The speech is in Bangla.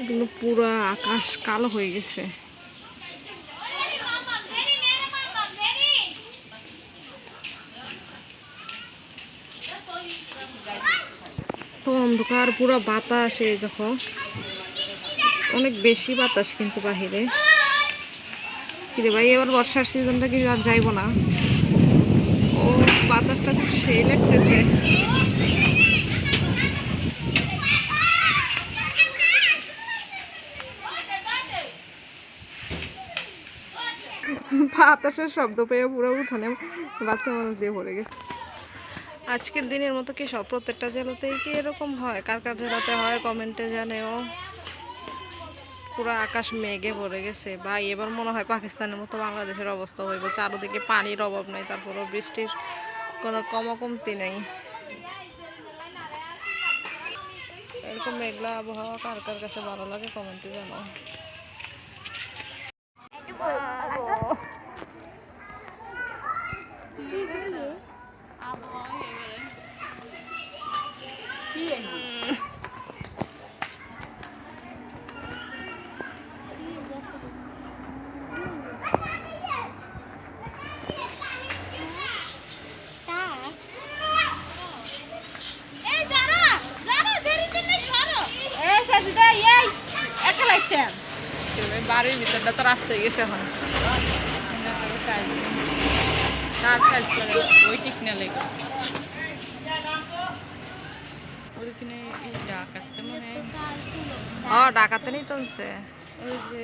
এগুলো পুরো আকাশ কালো হয়ে গেছে। তো অন্ধকার, পুরো বাতাস এই দেখো। অনেক বেশি বাতাস কিন্তু বাহিরে। কিরে ভাই, এবার বর্ষার সিজনটা কি আর যাইবো না? ও, বাতাসটা খুব সেই লাগতেছে। বাতাসের শব্দ পেয়ে পুরো উঠোনে বাচ্চা মানুষ দিয়ে ভরে গেছে। আজকের দিনের মতো কি সব প্রত্যেকটা জেলাতেই কি এরকম হয়? কার কার জেলাতে হয় কমেন্টে জানেও। পুরো আকাশ মেঘে ভরে গেছে। বা এবার মনে হয় পাকিস্তানের মতো বাংলাদেশের অবস্থা হইব। চারদিকে পানির অভাব নাই, তারপরও বৃষ্টির কোনো কমা কমতি নেই। এরকম মেঘলা আবহাওয়া কার কার কাছে ভালো লাগে কমেন্টে জানাও। বাড়ির ভিতরটা তো রাস্তায় গেছে এখন। কার কাজ ওই টিকনা লেগে। ওইখানে এই ডাকাতে মনে হয় ও ডাকাতে নেই তুলছে। ওই যে